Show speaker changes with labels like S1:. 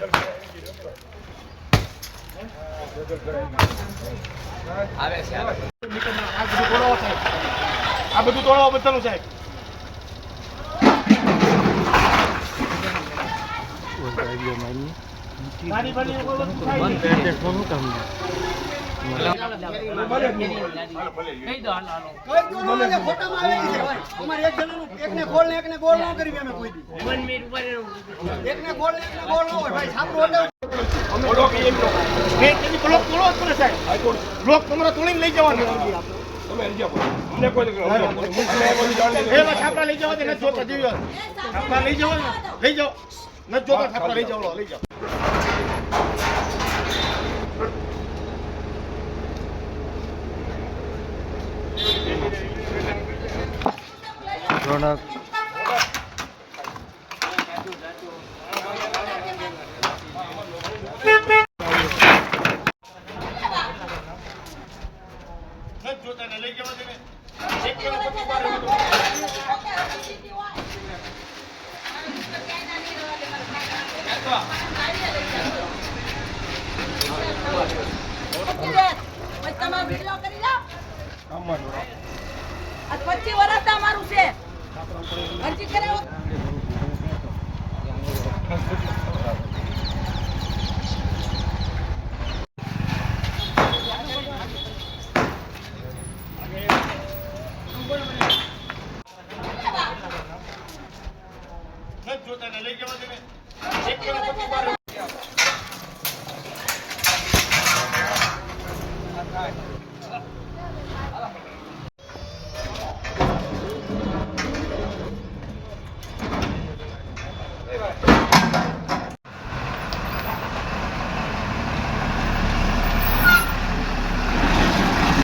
S1: આ બધું તોડાવો સાહેબ આ બધું તોડાવો બધાનું સાહેબ નાની બાની લઈ જવાના છાપરા લઈ દે નથી છાપરા લઈ જાઓ. લઈ જાઓ. નથી જોતા છાપરા લઈ જાઓ. લઈ જાઓ.
S2: રોનક.
S3: તમે વીડિયો કરી લો પચીસ વર્ષ અમારું છે અરજી કરાવો
S1: નથી જોતા લઈ જવા દે એક પછી બહાર રહેવું. Bye-bye.